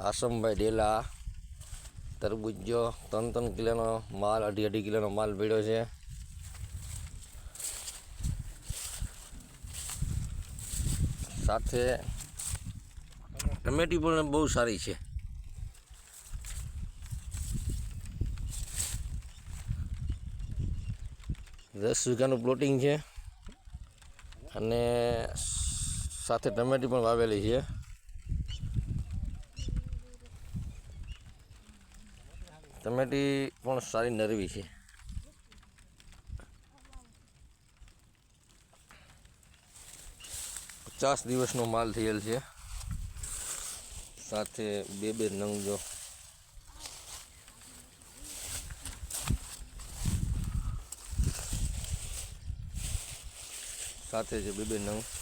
આસમભાઈ ડેલા, તરબૂજો ત્રણ ત્રણ કિલોનો માલ, અઢી અઢી કિલોનો માલ ભેળ્યો છે. સાથે ટમેટી પણ બહુ સારી છે. દસ વીઘાનું પ્લોટિંગ છે. અને સાથે ટમેટી પણ વાવેલી છે. ટમેટી પણ સારી નરવી છે. પચાસ દિવસનો માલ થયેલ છે. સાથે બે બે નંગ જો. સાથે છે બે બે નંગ.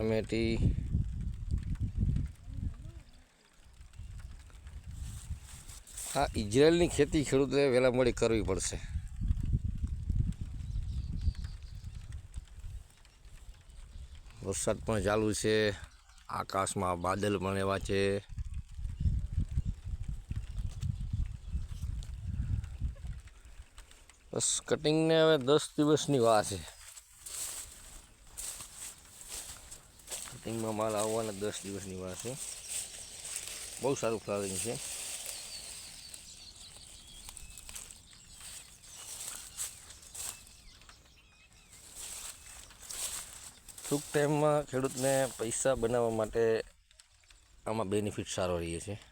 ટમેટી આ ઇઝરાયલની ખેતી ખેડૂતોએ વહેલા મળી કરવી પડશે. વરસાદ પણ ચાલુ છે, આકાશમાં બાદલ પણ એવા છે. બસ કટિંગને હવે દસ દિવસની વાર છે. કટિંગમાં માલ આવવાના દસ દિવસની વાર છે. બહુ સારું ફ્લાવરિંગ છે. ટૂંક ટાઈમમાં ખેડૂતને પૈસા બનાવવા માટે આમાં બેનિફિટ સારો રહે છે.